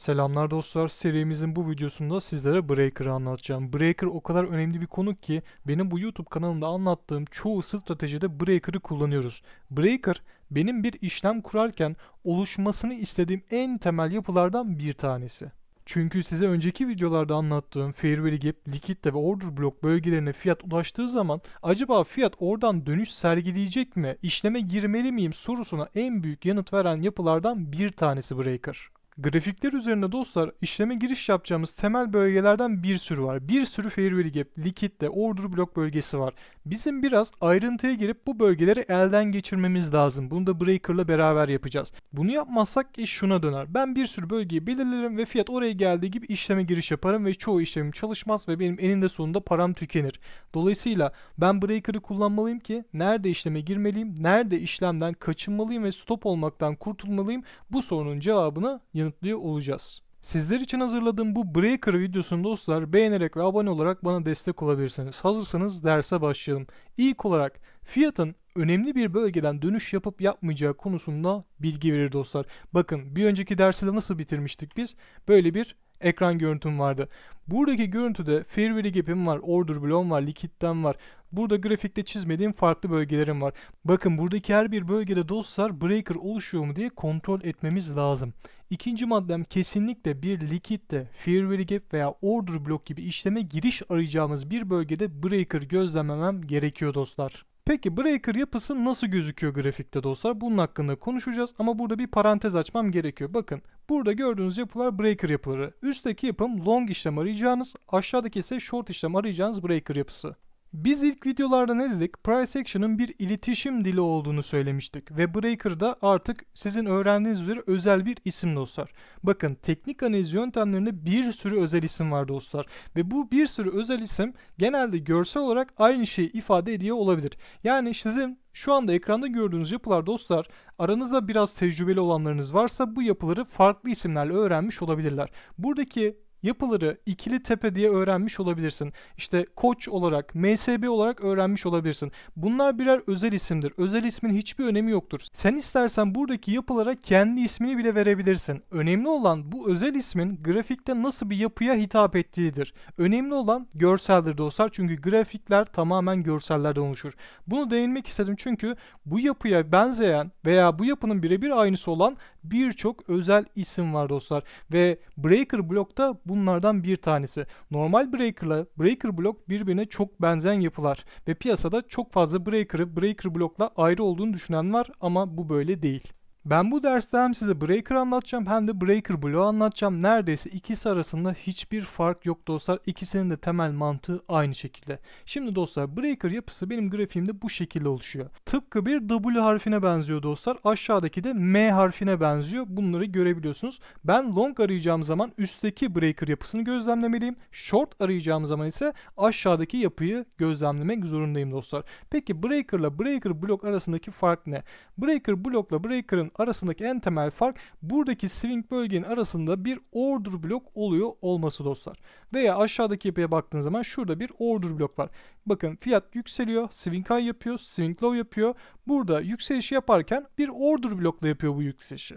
Selamlar dostlar. Serimizin bu videosunda sizlere Breaker'ı anlatacağım. Breaker o kadar önemli bir konu ki benim bu YouTube kanalında anlattığım çoğu stratejide Breaker'ı kullanıyoruz. Breaker benim bir işlem kurarken oluşmasını istediğim en temel yapılardan bir tanesi. Çünkü size önceki videolarda anlattığım Fair Value Gap, likitte ve Order Block bölgelerine fiyat ulaştığı zaman acaba fiyat oradan dönüş sergileyecek mi, işleme girmeli miyim sorusuna en büyük yanıt veren yapılardan bir tanesi Breaker. Grafikler üzerinde dostlar işleme giriş yapacağımız temel bölgelerden bir sürü var. Bir sürü fair value gap, likitte, order block bölgesi var. Bizim biraz ayrıntıya girip bu bölgeleri elden geçirmemiz lazım. Bunu da breaker'la beraber yapacağız. Bunu yapmazsak iş şuna döner. Ben bir sürü bölgeyi belirlerim ve fiyat oraya geldiği gibi işleme giriş yaparım ve çoğu işlemim çalışmaz ve benim eninde sonunda param tükenir. Dolayısıyla ben breaker'ı kullanmalıyım ki nerede işleme girmeliyim, nerede işlemden kaçınmalıyım ve stop olmaktan kurtulmalıyım. Bu sorunun cevabını yanıtlıyor olacağız. Sizler için hazırladığım bu Breaker videosunu dostlar beğenerek ve abone olarak bana destek olabilirsiniz. Hazırsanız derse başlayalım. İlk olarak fiyatın önemli bir bölgeden dönüş yapıp yapmayacağı konusunda bilgi verir dostlar. Bakın bir önceki dersi de nasıl bitirmiştik biz? Böyle bir ekran görüntüm vardı. Buradaki görüntüde fair gap'im var, order block'um var, likitten var. Burada grafikte çizmediğim farklı bölgelerim var. Bakın buradaki her bir bölgede dostlar breaker oluşuyor mu diye kontrol etmemiz lazım. İkinci maddem kesinlikle bir likitte, value gap veya order block gibi işleme giriş arayacağımız bir bölgede breaker gözlemlemem gerekiyor dostlar. Peki breaker yapısı nasıl gözüküyor grafikte dostlar? Bunun hakkında konuşacağız ama burada bir parantez açmam gerekiyor. Bakın burada gördüğünüz yapılar breaker yapıları. Üstteki yapım long işlem arayacağınız, aşağıdaki ise short işlem arayacağınız breaker yapısı. Biz ilk videolarda ne dedik? Price Action'ın bir iletişim dili olduğunu söylemiştik ve Breaker da artık sizin öğrendiğiniz üzere özel bir isim dostlar. Bakın teknik analiz yöntemlerinde bir sürü özel isim var dostlar ve bu bir sürü özel isim genelde görsel olarak aynı şeyi ifade ediyor olabilir. Yani sizin şu anda ekranda gördüğünüz yapılar dostlar aranızda biraz tecrübeli olanlarınız varsa bu yapıları farklı isimlerle öğrenmiş olabilirler. Buradaki yapıları ikili tepe diye öğrenmiş olabilirsin. İşte koç olarak, MSB olarak öğrenmiş olabilirsin. Bunlar birer özel isimdir. Özel ismin hiçbir önemi yoktur. Sen istersen buradaki yapılara kendi ismini bile verebilirsin. Önemli olan bu özel ismin grafikte nasıl bir yapıya hitap ettiğidir. Önemli olan görseldir dostlar. Çünkü grafikler tamamen görsellerden oluşur. Bunu değinmek istedim çünkü bu yapıya benzeyen veya bu yapının birebir aynısı olan birçok özel isim var dostlar. Ve Breaker Block'ta bunlardan bir tanesi. Normal Breaker'la Breaker Block birbirine çok benzeyen yapılar. Ve piyasada çok fazla Breaker'ı Breaker Block'la ayrı olduğunu düşünen var ama bu böyle değil. Ben bu derste hem size Breaker anlatacağım hem de Breaker Block'u anlatacağım. Neredeyse ikisi arasında hiçbir fark yok dostlar. İkisinin de temel mantığı aynı şekilde. Şimdi dostlar Breaker yapısı benim grafiğimde bu şekilde oluşuyor. Tıpkı bir W harfine benziyor dostlar. Aşağıdaki de M harfine benziyor. Bunları görebiliyorsunuz. Ben long arayacağım zaman üstteki Breaker yapısını gözlemlemeliyim. Short arayacağım zaman ise aşağıdaki yapıyı gözlemlemek zorundayım dostlar. Peki Breaker ile Breaker Block arasındaki fark ne? Breaker Block ile Breaker'ın arasındaki en temel fark buradaki swing bölgenin arasında bir order blok oluyor olması dostlar. Veya aşağıdaki yapıya baktığınız zaman şurada bir order blok var. Bakın fiyat yükseliyor, swing high yapıyor, swing low yapıyor. Burada yükselişi yaparken bir order blokla yapıyor bu yükselişi.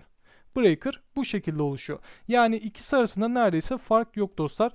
Breaker bu şekilde oluşuyor. Yani ikisi arasında neredeyse fark yok dostlar.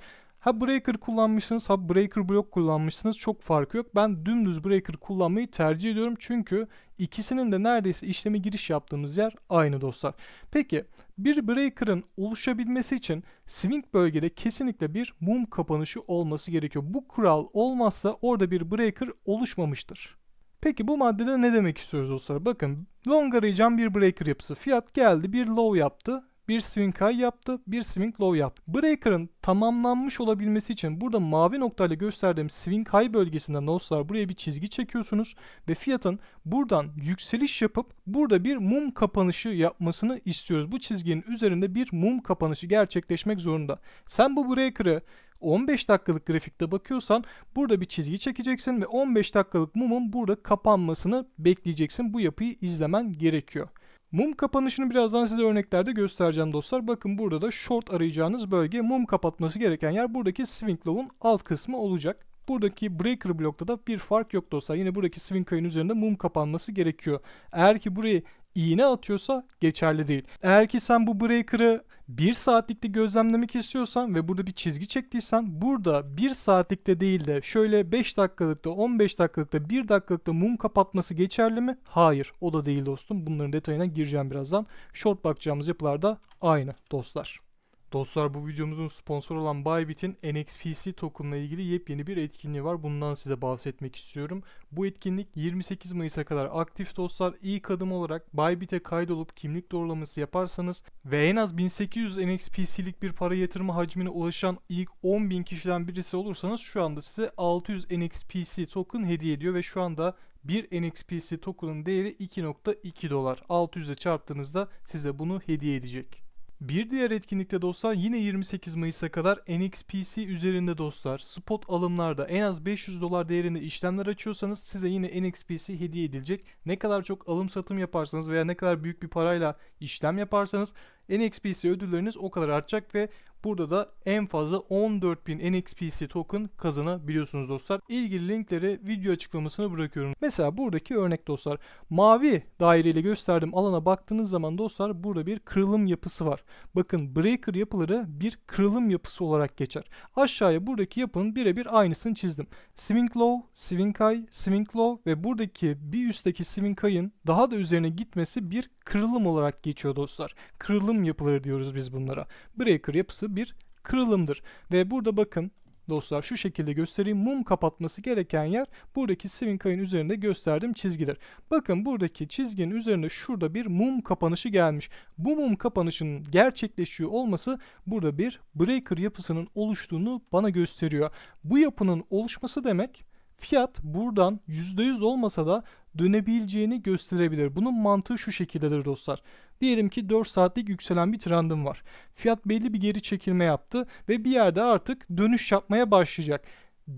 Ha breaker kullanmışsınız ha breaker block kullanmışsınız çok farkı yok. Ben dümdüz breaker kullanmayı tercih ediyorum çünkü ikisinin de neredeyse işleme giriş yaptığımız yer aynı dostlar. Peki bir breaker'ın oluşabilmesi için swing bölgede kesinlikle bir mum kapanışı olması gerekiyor. Bu kural olmazsa orada bir breaker oluşmamıştır. Peki bu maddede ne demek istiyoruz dostlar? Bakın long arayacağım bir breaker yapısı. Fiyat geldi bir low yaptı bir swing high yaptı, bir swing low yaptı. Breaker'ın tamamlanmış olabilmesi için burada mavi noktayla gösterdiğim swing high bölgesinden dostlar buraya bir çizgi çekiyorsunuz ve fiyatın buradan yükseliş yapıp burada bir mum kapanışı yapmasını istiyoruz. Bu çizginin üzerinde bir mum kapanışı gerçekleşmek zorunda. Sen bu breaker'ı 15 dakikalık grafikte bakıyorsan burada bir çizgi çekeceksin ve 15 dakikalık mumun burada kapanmasını bekleyeceksin. Bu yapıyı izlemen gerekiyor. Mum kapanışını birazdan size örneklerde göstereceğim dostlar. Bakın burada da short arayacağınız bölge mum kapatması gereken yer buradaki swing low'un alt kısmı olacak. Buradaki breaker blokta da bir fark yok dostlar. Yine buradaki swing kayın üzerinde mum kapanması gerekiyor. Eğer ki burayı iğne atıyorsa geçerli değil. Eğer ki sen bu breaker'ı 1 saatlikte gözlemlemek istiyorsan ve burada bir çizgi çektiysen burada 1 saatlikte değil de şöyle 5 dakikalıkta 15 dakikalıkta 1 dakikalıkta mum kapatması geçerli mi? Hayır o da değil dostum. Bunların detayına gireceğim birazdan. Short bakacağımız yapılar da aynı dostlar. Dostlar bu videomuzun sponsoru olan Bybit'in NXPC token'la ilgili yepyeni bir etkinliği var. Bundan size bahsetmek istiyorum. Bu etkinlik 28 Mayıs'a kadar aktif dostlar. İlk adım olarak Bybit'e kaydolup kimlik doğrulaması yaparsanız ve en az 1800 NXPC'lik bir para yatırma hacmine ulaşan ilk 10.000 kişiden birisi olursanız şu anda size 600 NXPC token hediye ediyor ve şu anda bir NXPC token'ın değeri 2.2 dolar. 600 ile çarptığınızda size bunu hediye edecek. Bir diğer etkinlikte dostlar yine 28 Mayıs'a kadar NXPC üzerinde dostlar spot alımlarda en az 500 dolar değerinde işlemler açıyorsanız size yine NXPC hediye edilecek. Ne kadar çok alım satım yaparsanız veya ne kadar büyük bir parayla işlem yaparsanız NXPC ödülleriniz o kadar artacak ve burada da en fazla 14.000 NXPC token kazanabiliyorsunuz dostlar. İlgili linkleri video açıklamasına bırakıyorum. Mesela buradaki örnek dostlar. Mavi daireyle gösterdiğim alana baktığınız zaman dostlar burada bir kırılım yapısı var. Bakın breaker yapıları bir kırılım yapısı olarak geçer. Aşağıya buradaki yapının birebir aynısını çizdim. Swing low, swing high, swing low ve buradaki bir üstteki swing high'ın daha da üzerine gitmesi bir kırılım olarak geçiyor dostlar. Kırılım yapıları diyoruz biz bunlara. Breaker yapısı bir kırılımdır. Ve burada bakın dostlar şu şekilde göstereyim. Mum kapatması gereken yer buradaki swing high'ın üzerinde gösterdiğim çizgidir. Bakın buradaki çizginin üzerinde şurada bir mum kapanışı gelmiş. Bu mum kapanışının gerçekleşiyor olması burada bir breaker yapısının oluştuğunu bana gösteriyor. Bu yapının oluşması demek fiyat buradan %100 olmasa da dönebileceğini gösterebilir. Bunun mantığı şu şekildedir dostlar. Diyelim ki 4 saatlik yükselen bir trendim var. Fiyat belli bir geri çekilme yaptı ve bir yerde artık dönüş yapmaya başlayacak.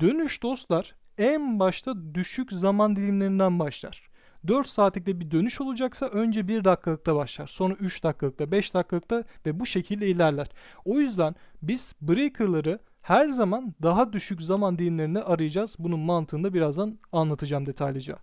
Dönüş dostlar en başta düşük zaman dilimlerinden başlar. 4 saatlikte bir dönüş olacaksa önce 1 dakikalıkta başlar. Sonra 3 dakikalıkta, 5 dakikalıkta ve bu şekilde ilerler. O yüzden biz breaker'ları her zaman daha düşük zaman dilimlerini arayacağız. Bunun mantığını da birazdan anlatacağım detaylıca.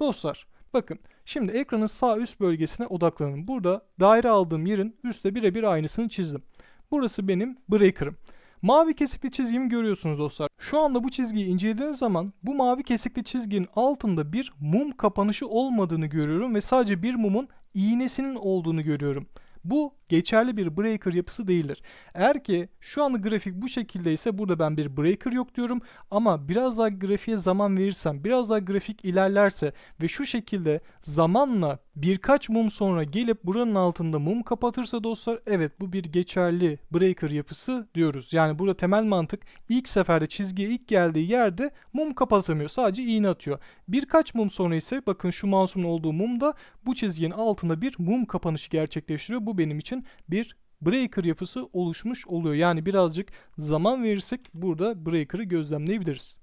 Dostlar bakın şimdi ekranın sağ üst bölgesine odaklanın. Burada daire aldığım yerin üstte birebir aynısını çizdim. Burası benim breaker'ım. Mavi kesikli çizgimi görüyorsunuz dostlar. Şu anda bu çizgiyi incelediğiniz zaman bu mavi kesikli çizginin altında bir mum kapanışı olmadığını görüyorum ve sadece bir mumun iğnesinin olduğunu görüyorum. Bu geçerli bir breaker yapısı değildir. Eğer ki şu anda grafik bu şekilde ise burada ben bir breaker yok diyorum ama biraz daha grafiğe zaman verirsem, biraz daha grafik ilerlerse ve şu şekilde zamanla birkaç mum sonra gelip buranın altında mum kapatırsa dostlar evet bu bir geçerli breaker yapısı diyoruz. Yani burada temel mantık ilk seferde çizgiye ilk geldiği yerde mum kapatamıyor. Sadece iğne atıyor. Birkaç mum sonra ise bakın şu mouse'un olduğu mumda bu çizginin altında bir mum kapanışı gerçekleştiriyor. Bu benim için bir breaker yapısı oluşmuş oluyor. Yani birazcık zaman verirsek burada breaker'ı gözlemleyebiliriz.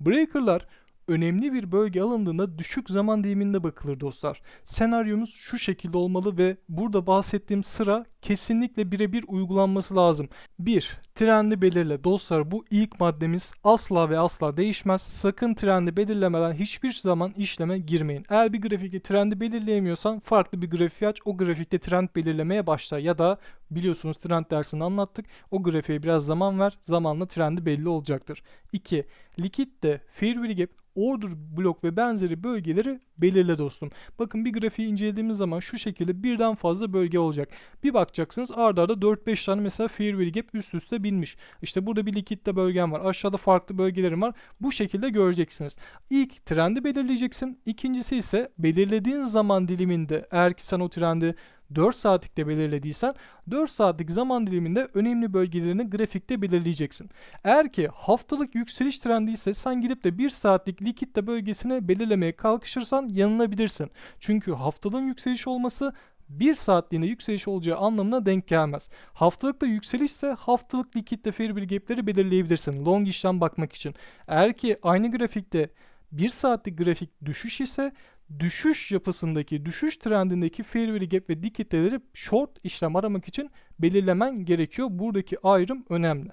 Breaker'lar önemli bir bölge alındığında düşük zaman diliminde bakılır dostlar. Senaryomuz şu şekilde olmalı ve burada bahsettiğim sıra kesinlikle birebir uygulanması lazım. 1. Trendi belirle. Dostlar bu ilk maddemiz asla ve asla değişmez. Sakın trendi belirlemeden hiçbir zaman işleme girmeyin. Eğer bir grafikte trendi belirleyemiyorsan farklı bir grafiği aç. O grafikte trend belirlemeye başla ya da biliyorsunuz trend dersini anlattık. O grafiğe biraz zaman ver. Zamanla trendi belli olacaktır. 2. Likitte fair value gap order blok ve benzeri bölgeleri belirle dostum. Bakın bir grafiği incelediğimiz zaman şu şekilde birden fazla bölge olacak. Bir bakacaksınız arda arda 4-5 tane mesela fair value gap üst üste binmiş. İşte burada bir likitte bölgem var. Aşağıda farklı bölgelerim var. Bu şekilde göreceksiniz. İlk trendi belirleyeceksin. İkincisi ise belirlediğin zaman diliminde eğer ki sen o trendi 4 saatlikte belirlediysen 4 saatlik zaman diliminde önemli bölgelerini grafikte belirleyeceksin. Eğer ki haftalık yükseliş trendi ise sen gidip de 1 saatlik likitte bölgesini belirlemeye kalkışırsan yanılabilirsin. Çünkü haftalığın yükseliş olması 1 saatliğinde yükseliş olacağı anlamına denk gelmez. Haftalıkta yükselişse haftalık likitte fair value gap'leri belirleyebilirsin. Long işlem bakmak için. Eğer ki aynı grafikte 1 saatlik grafik düşüş ise düşüş yapısındaki, düşüş trendindeki fair gap ve dik kitleleri short işlem aramak için belirlemen gerekiyor. Buradaki ayrım önemli.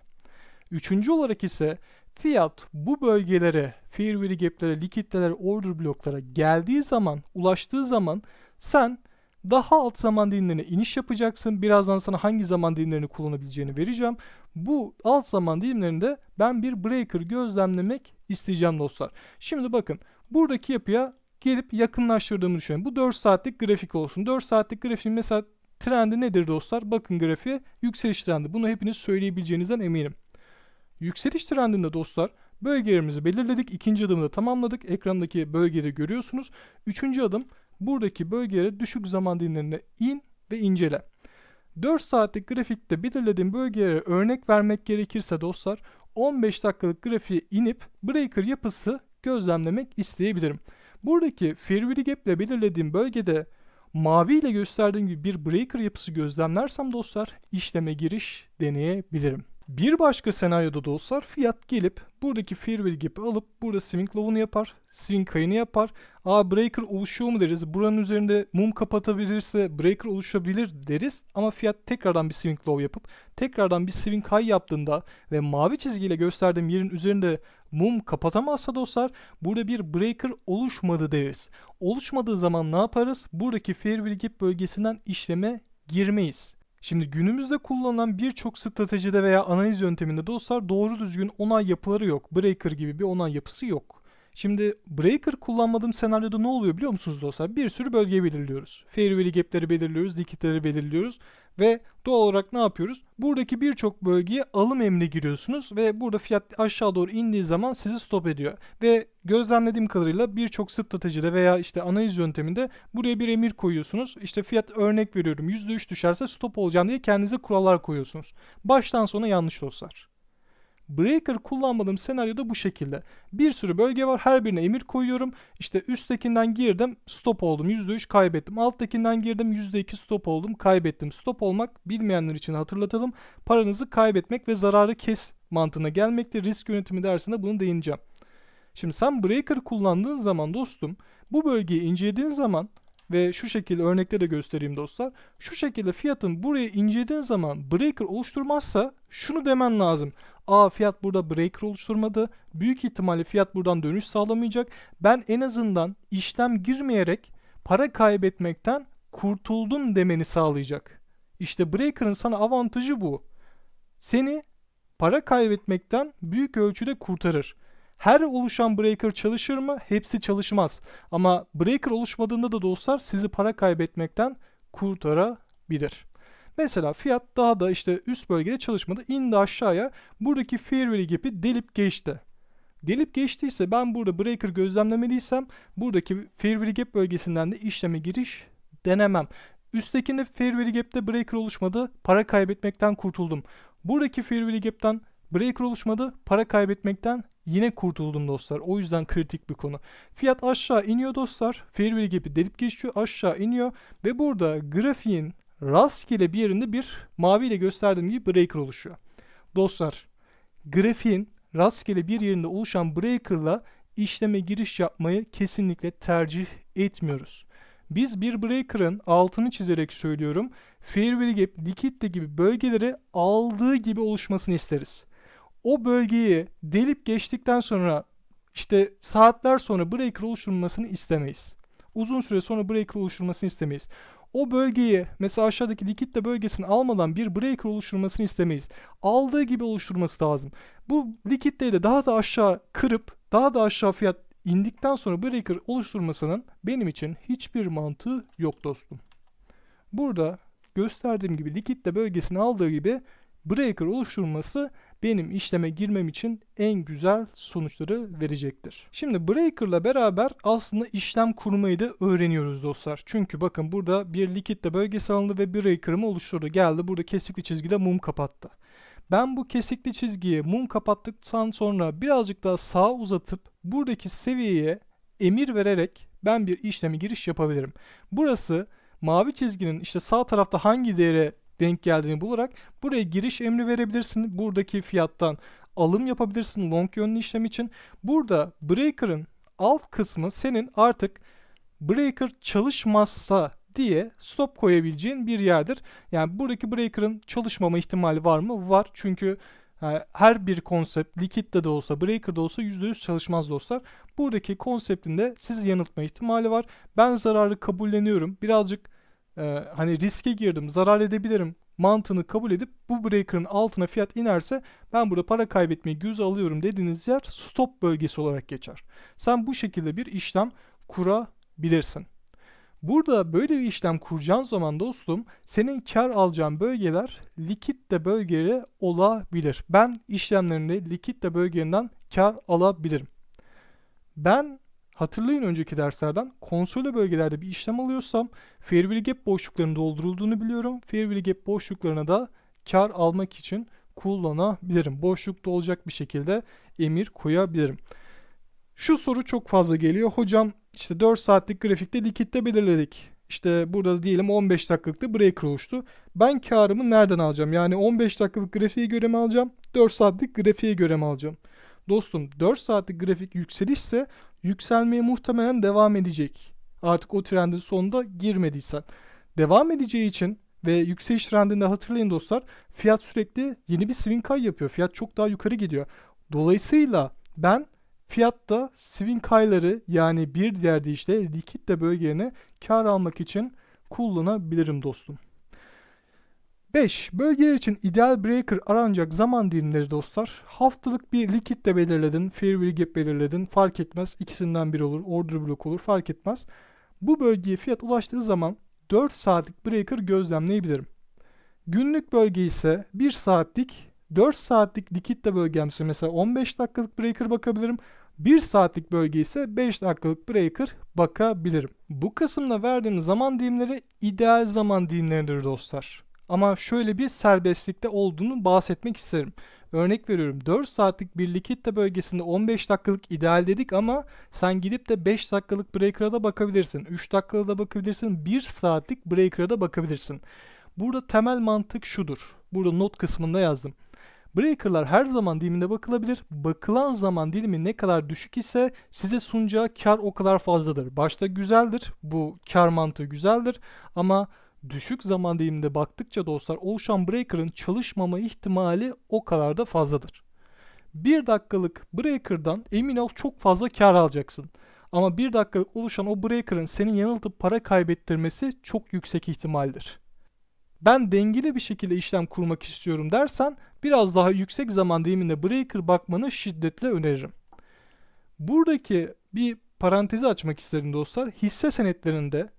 Üçüncü olarak ise fiyat bu bölgelere, fair value gap'lere, likiditelere, order bloklara geldiği zaman, ulaştığı zaman sen daha alt zaman dilimlerine iniş yapacaksın. Birazdan sana hangi zaman dilimlerini kullanabileceğini vereceğim. Bu alt zaman dilimlerinde ben bir breaker gözlemlemek isteyeceğim dostlar. Şimdi bakın buradaki yapıya gelip yakınlaştırdığımı düşünün. Bu 4 saatlik grafik olsun. 4 saatlik grafiğin mesela trendi nedir dostlar? Bakın grafiğe yükseliş trendi. Bunu hepiniz söyleyebileceğinizden eminim. Yükseliş trendinde dostlar bölgelerimizi belirledik. İkinci adımı da tamamladık. Ekrandaki bölgeleri görüyorsunuz. Üçüncü adım buradaki bölgelere düşük zaman dilimlerine in ve incele. 4 saatlik grafikte belirlediğim bölgelere örnek vermek gerekirse dostlar 15 dakikalık grafiğe inip breaker yapısı gözlemlemek isteyebilirim. Buradaki Fairway Gap ile belirlediğim bölgede mavi ile gösterdiğim gibi bir breaker yapısı gözlemlersem dostlar işleme giriş deneyebilirim. Bir başka senaryoda dostlar fiyat gelip buradaki Fairway Gap'i alıp burada Swing Low'unu yapar, Swing High'ını yapar. Aa breaker oluşuyor mu deriz. Buranın üzerinde mum kapatabilirse breaker oluşabilir deriz. Ama fiyat tekrardan bir Swing Low yapıp tekrardan bir Swing High yaptığında ve mavi çizgiyle gösterdiğim yerin üzerinde mum kapatamazsa dostlar burada bir breaker oluşmadı deriz. Oluşmadığı zaman ne yaparız? Buradaki Fairway Gap bölgesinden işleme girmeyiz. Şimdi günümüzde kullanılan birçok stratejide veya analiz yönteminde dostlar doğru düzgün onay yapıları yok. Breaker gibi bir onay yapısı yok. Şimdi breaker kullanmadığım senaryoda ne oluyor biliyor musunuz dostlar? Bir sürü bölge belirliyoruz. Fairway gap'leri belirliyoruz, likitleri belirliyoruz ve doğal olarak ne yapıyoruz? Buradaki birçok bölgeye alım emri giriyorsunuz ve burada fiyat aşağı doğru indiği zaman sizi stop ediyor. Ve gözlemlediğim kadarıyla birçok stratejide veya işte analiz yönteminde buraya bir emir koyuyorsunuz. İşte fiyat örnek veriyorum %3 düşerse stop olacağım diye kendinize kurallar koyuyorsunuz. Baştan sona yanlış dostlar. Breaker kullanmadığım senaryoda bu şekilde. Bir sürü bölge var. Her birine emir koyuyorum. İşte üsttekinden girdim. Stop oldum. %3 kaybettim. Alttakinden girdim. %2 stop oldum. Kaybettim. Stop olmak bilmeyenler için hatırlatalım. Paranızı kaybetmek ve zararı kes mantığına gelmekte. Risk yönetimi dersinde bunu değineceğim. Şimdi sen breaker kullandığın zaman dostum bu bölgeyi incelediğin zaman ve şu şekilde örnekte de göstereyim dostlar. Şu şekilde fiyatın buraya incelediğin zaman breaker oluşturmazsa şunu demen lazım. Aa fiyat burada breaker oluşturmadı. Büyük ihtimalle fiyat buradan dönüş sağlamayacak. Ben en azından işlem girmeyerek para kaybetmekten kurtuldum demeni sağlayacak. İşte breaker'ın sana avantajı bu. Seni para kaybetmekten büyük ölçüde kurtarır. Her oluşan breaker çalışır mı? Hepsi çalışmaz. Ama breaker oluşmadığında da dostlar sizi para kaybetmekten kurtarabilir. Mesela fiyat daha da işte üst bölgede çalışmadı. indi aşağıya. Buradaki fair gap'i delip geçti. Delip geçtiyse ben burada breaker gözlemlemeliysem buradaki fair gap bölgesinden de işleme giriş denemem. Üsttekinde fair gap'te breaker oluşmadı. Para kaybetmekten kurtuldum. Buradaki fair gap'ten breaker oluşmadı. Para kaybetmekten yine kurtuldum dostlar. O yüzden kritik bir konu. Fiyat aşağı iniyor dostlar. Fair gap'i delip geçiyor. Aşağı iniyor. Ve burada grafiğin rastgele bir yerinde bir mavi ile gösterdiğim gibi breaker oluşuyor. Dostlar grafiğin rastgele bir yerinde oluşan breaker'la işleme giriş yapmayı kesinlikle tercih etmiyoruz. Biz bir breaker'ın altını çizerek söylüyorum. Fairway gap, likitte gibi bölgeleri aldığı gibi oluşmasını isteriz. O bölgeyi delip geçtikten sonra işte saatler sonra breaker oluşturulmasını istemeyiz. Uzun süre sonra breaker oluşturulmasını istemeyiz o bölgeyi mesela aşağıdaki likitte bölgesini almadan bir breaker oluşturmasını istemeyiz. Aldığı gibi oluşturması lazım. Bu likitteyi de daha da aşağı kırıp daha da aşağı fiyat indikten sonra breaker oluşturmasının benim için hiçbir mantığı yok dostum. Burada gösterdiğim gibi likitte bölgesini aldığı gibi breaker oluşturması benim işleme girmem için en güzel sonuçları verecektir. Şimdi Breaker'la beraber aslında işlem kurmayı da öğreniyoruz dostlar. Çünkü bakın burada bir likitte bölgesi alındı ve Breaker'ımı oluşturdu. Geldi burada kesikli çizgide mum kapattı. Ben bu kesikli çizgiye mum kapattıktan sonra birazcık daha sağa uzatıp buradaki seviyeye emir vererek ben bir işlemi giriş yapabilirim. Burası mavi çizginin işte sağ tarafta hangi değere denk geldiğini bularak buraya giriş emri verebilirsin. Buradaki fiyattan alım yapabilirsin long yönlü işlem için. Burada breaker'ın alt kısmı senin artık breaker çalışmazsa diye stop koyabileceğin bir yerdir. Yani buradaki breaker'ın çalışmama ihtimali var mı? Var. Çünkü e, her bir konsept likitte de olsa breaker'da olsa %100 çalışmaz dostlar. Buradaki konseptinde sizi yanıltma ihtimali var. Ben zararı kabulleniyorum. Birazcık e, hani riske girdim, zarar edebilirim mantığını kabul edip bu breaker'ın altına fiyat inerse ben burada para kaybetmeyi göze alıyorum dediğiniz yer stop bölgesi olarak geçer. Sen bu şekilde bir işlem kurabilirsin. Burada böyle bir işlem kuracağın zaman dostum senin kar alacağın bölgeler likitte bölgeleri olabilir. Ben işlemlerinde likitte bölgelerinden kar alabilirim. Ben hatırlayın önceki derslerden konsole bölgelerde bir işlem alıyorsam fair value gap boşluklarının doldurulduğunu biliyorum. Fair value gap boşluklarına da kar almak için kullanabilirim. Boşlukta olacak bir şekilde emir koyabilirim. Şu soru çok fazla geliyor. Hocam işte 4 saatlik grafikte likitte belirledik. İşte burada da diyelim 15 dakikalıkta breaker oluştu. Ben karımı nereden alacağım? Yani 15 dakikalık grafiğe göre mi alacağım? 4 saatlik grafiğe göre mi alacağım? Dostum 4 saatlik grafik yükselişse yükselmeye muhtemelen devam edecek. Artık o trendin sonunda girmediysen. Devam edeceği için ve yükseliş trendinde hatırlayın dostlar fiyat sürekli yeni bir swing high yapıyor. Fiyat çok daha yukarı gidiyor. Dolayısıyla ben fiyatta swing high'ları yani bir diğer deyişle likitte bölgelerini kar almak için kullanabilirim dostum. 5. Bölgeler için ideal breaker aranacak zaman dilimleri dostlar. Haftalık bir likitte belirledin, fair value gap belirledin. Fark etmez. ikisinden biri olur. Order block olur. Fark etmez. Bu bölgeye fiyat ulaştığı zaman 4 saatlik breaker gözlemleyebilirim. Günlük bölge ise 1 saatlik 4 saatlik likitte bölgemse mesela 15 dakikalık breaker bakabilirim. 1 saatlik bölge ise 5 dakikalık breaker bakabilirim. Bu kısımda verdiğim zaman dilimleri ideal zaman dilimleridir dostlar. Ama şöyle bir serbestlikte olduğunu bahsetmek isterim. Örnek veriyorum 4 saatlik bir likitte bölgesinde 15 dakikalık ideal dedik ama sen gidip de 5 dakikalık breaker'a da bakabilirsin. 3 dakikada da bakabilirsin. 1 saatlik breaker'a da bakabilirsin. Burada temel mantık şudur. Burada not kısmında yazdım. Breaker'lar her zaman diliminde bakılabilir. Bakılan zaman dilimi ne kadar düşük ise size sunacağı kar o kadar fazladır. Başta güzeldir. Bu kar mantığı güzeldir. Ama düşük zaman diliminde baktıkça dostlar oluşan breaker'ın çalışmama ihtimali o kadar da fazladır. 1 dakikalık breaker'dan emin ol çok fazla kar alacaksın. Ama 1 dakikalık oluşan o breaker'ın senin yanıltıp para kaybettirmesi çok yüksek ihtimaldir. Ben dengeli bir şekilde işlem kurmak istiyorum dersen biraz daha yüksek zaman diliminde breaker bakmanı şiddetle öneririm. Buradaki bir parantezi açmak isterim dostlar. Hisse senetlerinde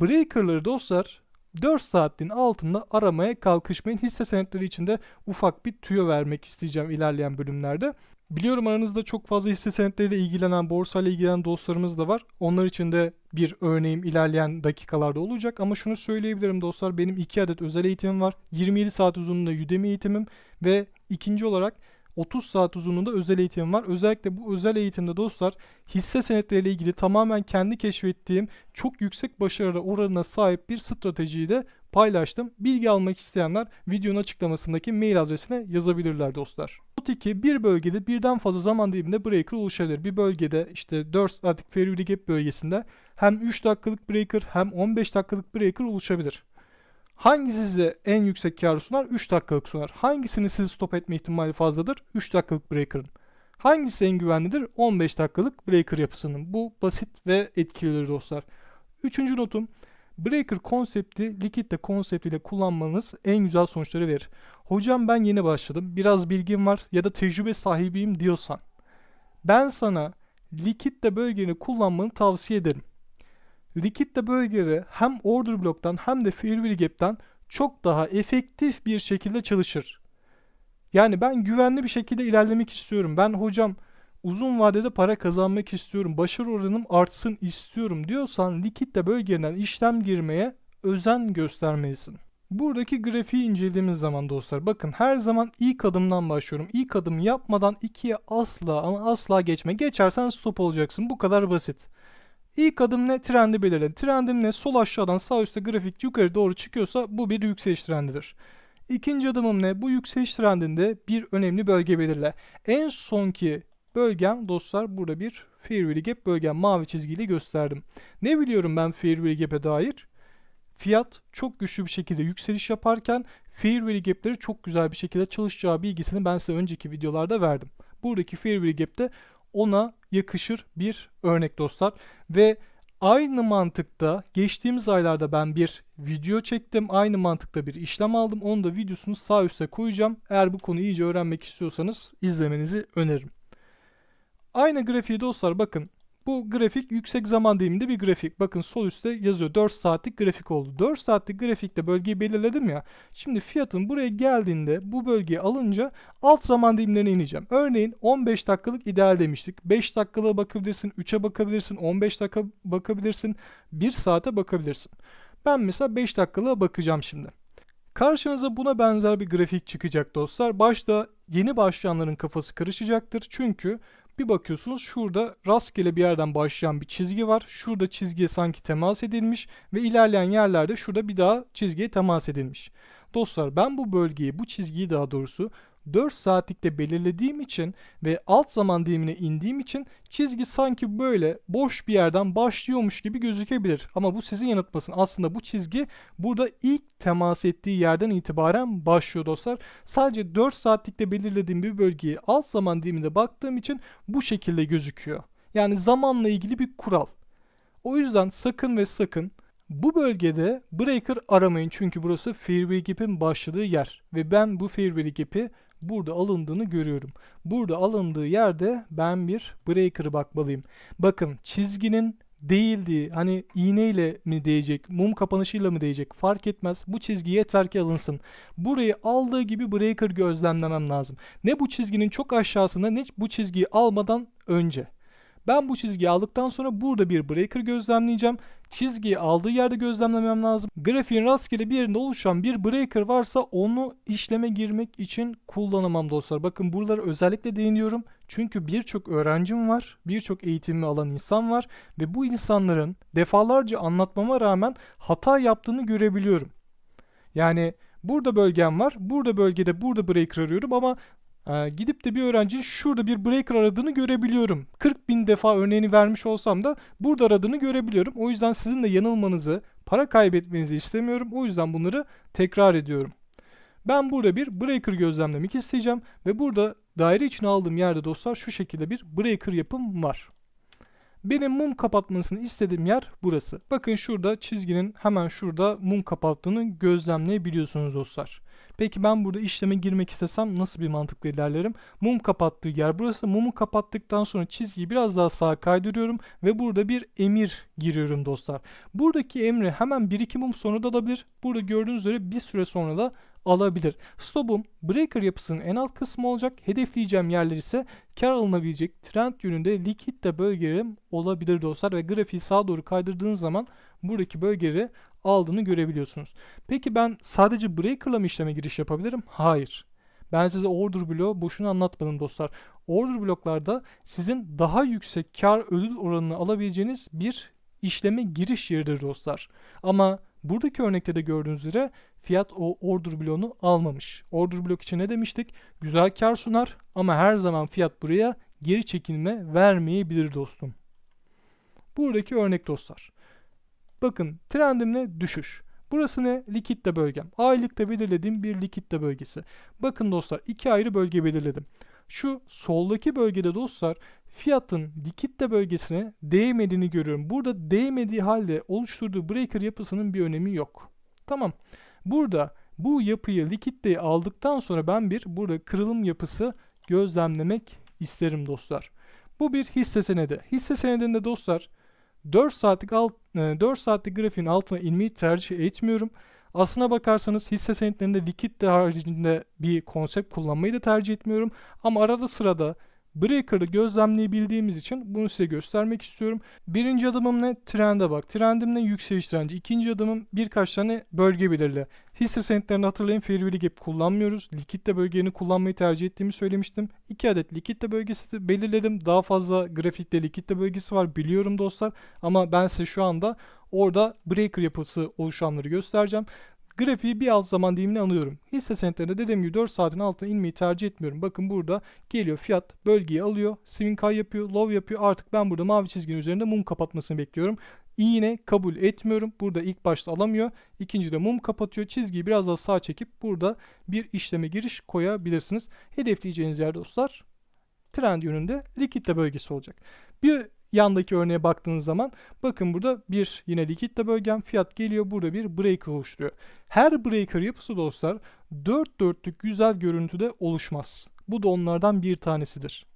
breakerları dostlar 4 saatin altında aramaya kalkışmayın. Hisse senetleri içinde ufak bir tüyo vermek isteyeceğim ilerleyen bölümlerde. Biliyorum aranızda çok fazla hisse senetleriyle ilgilenen, borsayla ilgilenen dostlarımız da var. Onlar için de bir örneğim ilerleyen dakikalarda olacak. Ama şunu söyleyebilirim dostlar. Benim 2 adet özel eğitimim var. 27 saat uzunluğunda Udemy eğitimim ve ikinci olarak 30 saat uzunluğunda özel eğitimim var. Özellikle bu özel eğitimde dostlar hisse senetleriyle ilgili tamamen kendi keşfettiğim çok yüksek başarı oranına sahip bir stratejiyi de paylaştım. Bilgi almak isteyenler videonun açıklamasındaki mail adresine yazabilirler dostlar. Not 2 bir bölgede birden fazla zaman diliminde breaker oluşabilir. Bir bölgede işte 4 saatlik gap bölgesinde hem 3 dakikalık breaker hem 15 dakikalık breaker oluşabilir. Hangisi size en yüksek kar sunar? 3 dakikalık sunar. Hangisini sizi stop etme ihtimali fazladır? 3 dakikalık breaker'ın. Hangisi en güvenlidir? 15 dakikalık breaker yapısının. Bu basit ve etkilidir dostlar. Üçüncü notum Breaker konsepti likitte konseptiyle kullanmanız en güzel sonuçları verir. Hocam ben yeni başladım. Biraz bilgim var ya da tecrübe sahibiyim diyorsan. Ben sana likitte bölgeni kullanmanı tavsiye ederim. Likitte bölgeleri hem order block'tan hem de value gap'ten çok daha efektif bir şekilde çalışır. Yani ben güvenli bir şekilde ilerlemek istiyorum. Ben hocam uzun vadede para kazanmak istiyorum, başarı oranım artsın istiyorum diyorsan likitte bölgeden işlem girmeye özen göstermelisin. Buradaki grafiği incelediğimiz zaman dostlar bakın her zaman ilk adımdan başlıyorum. İlk adım yapmadan ikiye asla ama asla geçme. Geçersen stop olacaksın. Bu kadar basit. İlk adım ne? Trendi belirle. Trendim ne? Sol aşağıdan sağ üstte grafik yukarı doğru çıkıyorsa bu bir yükseliş trendidir. İkinci adımım ne? Bu yükseliş trendinde bir önemli bölge belirle. En sonki bölgem dostlar burada bir fair value gap bölgem mavi çizgiyle gösterdim. Ne biliyorum ben fair value gap'e dair? Fiyat çok güçlü bir şekilde yükseliş yaparken fair value gap'leri çok güzel bir şekilde çalışacağı bilgisini ben size önceki videolarda verdim. Buradaki fair value gap'te ona yakışır bir örnek dostlar ve Aynı mantıkta geçtiğimiz aylarda ben bir video çektim. Aynı mantıkta bir işlem aldım. Onu da videosunu sağ üstte koyacağım. Eğer bu konuyu iyice öğrenmek istiyorsanız izlemenizi öneririm. Aynı grafiği dostlar bakın. Bu grafik yüksek zaman diliminde bir grafik. Bakın sol üstte yazıyor 4 saatlik grafik oldu. 4 saatlik grafikte bölgeyi belirledim ya. Şimdi fiyatın buraya geldiğinde bu bölgeyi alınca alt zaman dilimlerine ineceğim. Örneğin 15 dakikalık ideal demiştik. 5 dakikalığa bakabilirsin, 3'e bakabilirsin, 15 dakika bakabilirsin, 1 saate bakabilirsin. Ben mesela 5 dakikalığa bakacağım şimdi. Karşınıza buna benzer bir grafik çıkacak dostlar. Başta yeni başlayanların kafası karışacaktır. Çünkü bir bakıyorsunuz şurada rastgele bir yerden başlayan bir çizgi var. Şurada çizgiye sanki temas edilmiş ve ilerleyen yerlerde şurada bir daha çizgiye temas edilmiş. Dostlar ben bu bölgeyi, bu çizgiyi daha doğrusu 4 saatlikte belirlediğim için ve alt zaman dilimine indiğim için çizgi sanki böyle boş bir yerden başlıyormuş gibi gözükebilir. Ama bu sizin yanıltmasın. Aslında bu çizgi burada ilk temas ettiği yerden itibaren başlıyor dostlar. Sadece 4 saatlikte belirlediğim bir bölgeyi alt zaman diliminde baktığım için bu şekilde gözüküyor. Yani zamanla ilgili bir kural. O yüzden sakın ve sakın bu bölgede breaker aramayın çünkü burası Fairway Gap'in başladığı yer ve ben bu Fairway Gap'i burada alındığını görüyorum. Burada alındığı yerde ben bir breaker'ı bakmalıyım. Bakın çizginin değildiği hani iğneyle mi değecek, mum kapanışıyla mı değecek fark etmez. Bu çizgi yeter ki alınsın. Burayı aldığı gibi breaker gözlemlemem lazım. Ne bu çizginin çok aşağısında ne bu çizgiyi almadan önce. Ben bu çizgiyi aldıktan sonra burada bir breaker gözlemleyeceğim. Çizgiyi aldığı yerde gözlemlemem lazım. Grafiğin rastgele bir yerinde oluşan bir breaker varsa onu işleme girmek için kullanamam dostlar. Bakın buralara özellikle değiniyorum. Çünkü birçok öğrencim var, birçok eğitimimi alan insan var ve bu insanların defalarca anlatmama rağmen hata yaptığını görebiliyorum. Yani burada bölgem var, burada bölgede burada breaker arıyorum ama ee, gidip de bir öğrencinin şurada bir breaker aradığını görebiliyorum. 40 bin defa örneğini vermiş olsam da burada aradığını görebiliyorum. O yüzden sizin de yanılmanızı, para kaybetmenizi istemiyorum. O yüzden bunları tekrar ediyorum. Ben burada bir breaker gözlemlemek isteyeceğim ve burada daire için aldığım yerde dostlar şu şekilde bir breaker yapım var. Benim mum kapatmasını istediğim yer burası. Bakın şurada çizginin hemen şurada mum kapattığını gözlemleyebiliyorsunuz dostlar. Peki ben burada işleme girmek istesem nasıl bir mantıkla ilerlerim? Mum kapattığı yer burası. Mumu kapattıktan sonra çizgiyi biraz daha sağa kaydırıyorum ve burada bir emir giriyorum dostlar. Buradaki emri hemen 1-2 mum sonra da alabilir. Burada gördüğünüz üzere bir süre sonra da alabilir. Stop'um breaker yapısının en alt kısmı olacak. Hedefleyeceğim yerler ise kar alınabilecek trend yönünde likitte bölgelerim olabilir dostlar ve grafiği sağa doğru kaydırdığınız zaman buradaki bölgeleri aldığını görebiliyorsunuz. Peki ben sadece breaker'la mı işleme giriş yapabilirim? Hayır. Ben size order bloğu boşuna anlatmadım dostlar. Order bloklarda sizin daha yüksek kar ödül oranını alabileceğiniz bir işleme giriş yeridir dostlar. Ama buradaki örnekte de gördüğünüz üzere fiyat o order bloğunu almamış. Order blok için ne demiştik? Güzel kar sunar ama her zaman fiyat buraya geri çekilme vermeyebilir dostum. Buradaki örnek dostlar. Bakın trendim ne? Düşüş. Burası ne? Likitte bölgem. Aylıkta belirlediğim bir likitte bölgesi. Bakın dostlar iki ayrı bölge belirledim. Şu soldaki bölgede dostlar fiyatın likitte bölgesine değmediğini görüyorum. Burada değmediği halde oluşturduğu breaker yapısının bir önemi yok. Tamam. Burada bu yapıyı likitteyi aldıktan sonra ben bir burada kırılım yapısı gözlemlemek isterim dostlar. Bu bir hisse senedi. Hisse senedinde dostlar 4 saatlik alt, 4 e, saatlik grafiğin altına inmeyi tercih etmiyorum. Aslına bakarsanız hisse senetlerinde likit de haricinde bir konsept kullanmayı da tercih etmiyorum. Ama arada sırada Breaker'ı gözlemleyebildiğimiz için bunu size göstermek istiyorum. Birinci adımım ne? Trende bak. Trendim ne? Yükseliş trendi. İkinci adımım birkaç tane bölge belirle. Hisse senetlerini hatırlayın. Fair value gap kullanmıyoruz. Likitte bölgeni kullanmayı tercih ettiğimi söylemiştim. İki adet likitte bölgesi belirledim. Daha fazla grafikte likitte bölgesi var biliyorum dostlar. Ama ben size şu anda orada breaker yapısı oluşanları göstereceğim. Grafiği bir alt zaman dilimine alıyorum. Hisse senetlerinde dediğim gibi 4 saatin altına inmeyi tercih etmiyorum. Bakın burada geliyor fiyat bölgeyi alıyor. Swing high yapıyor, low yapıyor. Artık ben burada mavi çizginin üzerinde mum kapatmasını bekliyorum. İğne kabul etmiyorum. Burada ilk başta alamıyor. İkincide mum kapatıyor. Çizgiyi biraz daha sağ çekip burada bir işleme giriş koyabilirsiniz. Hedefleyeceğiniz yer dostlar trend yönünde likitte bölgesi olacak. Bir Yandaki örneğe baktığınız zaman bakın burada bir yine likitte bölgem fiyat geliyor burada bir breaker oluşturuyor. Her breaker yapısı dostlar 4 dörtlük güzel görüntüde oluşmaz. Bu da onlardan bir tanesidir.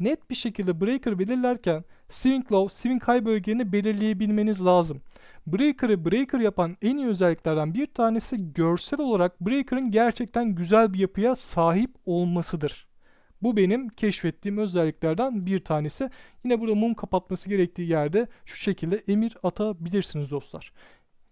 Net bir şekilde breaker belirlerken swing low, swing high bölgelerini belirleyebilmeniz lazım. Breaker'ı breaker yapan en iyi özelliklerden bir tanesi görsel olarak breaker'ın gerçekten güzel bir yapıya sahip olmasıdır. Bu benim keşfettiğim özelliklerden bir tanesi. Yine burada mum kapatması gerektiği yerde şu şekilde emir atabilirsiniz dostlar.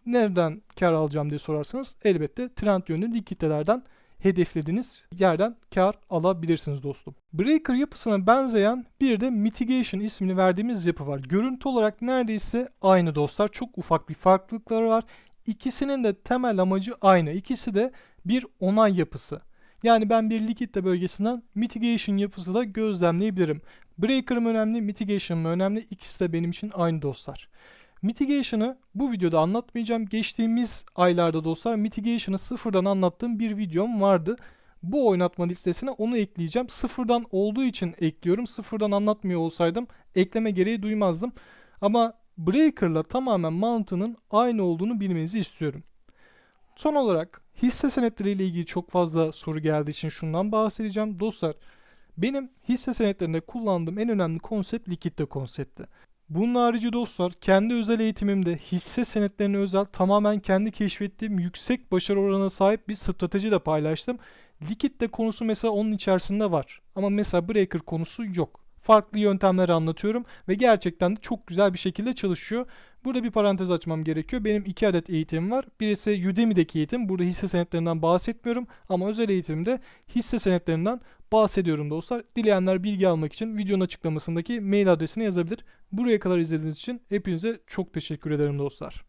Nereden kar alacağım diye sorarsanız elbette trend yönlü likiditelerden hedeflediğiniz yerden kar alabilirsiniz dostum. Breaker yapısına benzeyen bir de mitigation ismini verdiğimiz yapı var. Görüntü olarak neredeyse aynı dostlar. Çok ufak bir farklılıkları var. İkisinin de temel amacı aynı. İkisi de bir onay yapısı. Yani ben bir likitte bölgesinden mitigation yapısı da gözlemleyebilirim. Breaker'ım önemli, mitigation'ım önemli. İkisi de benim için aynı dostlar. Mitigation'ı bu videoda anlatmayacağım. Geçtiğimiz aylarda dostlar mitigation'ı sıfırdan anlattığım bir videom vardı. Bu oynatma listesine onu ekleyeceğim. Sıfırdan olduğu için ekliyorum. Sıfırdan anlatmıyor olsaydım ekleme gereği duymazdım. Ama Breaker'la tamamen mantığının aynı olduğunu bilmenizi istiyorum. Son olarak hisse senetleri ile ilgili çok fazla soru geldiği için şundan bahsedeceğim. Dostlar benim hisse senetlerinde kullandığım en önemli konsept likitte konsepti. Bunun harici dostlar kendi özel eğitimimde hisse senetlerine özel tamamen kendi keşfettiğim yüksek başarı oranına sahip bir strateji de paylaştım. Likitte konusu mesela onun içerisinde var. Ama mesela breaker konusu yok. Farklı yöntemleri anlatıyorum ve gerçekten de çok güzel bir şekilde çalışıyor. Burada bir parantez açmam gerekiyor. Benim iki adet eğitimim var. Birisi Udemy'deki eğitim. Burada hisse senetlerinden bahsetmiyorum. Ama özel eğitimde hisse senetlerinden bahsediyorum dostlar. Dileyenler bilgi almak için videonun açıklamasındaki mail adresine yazabilir. Buraya kadar izlediğiniz için hepinize çok teşekkür ederim dostlar.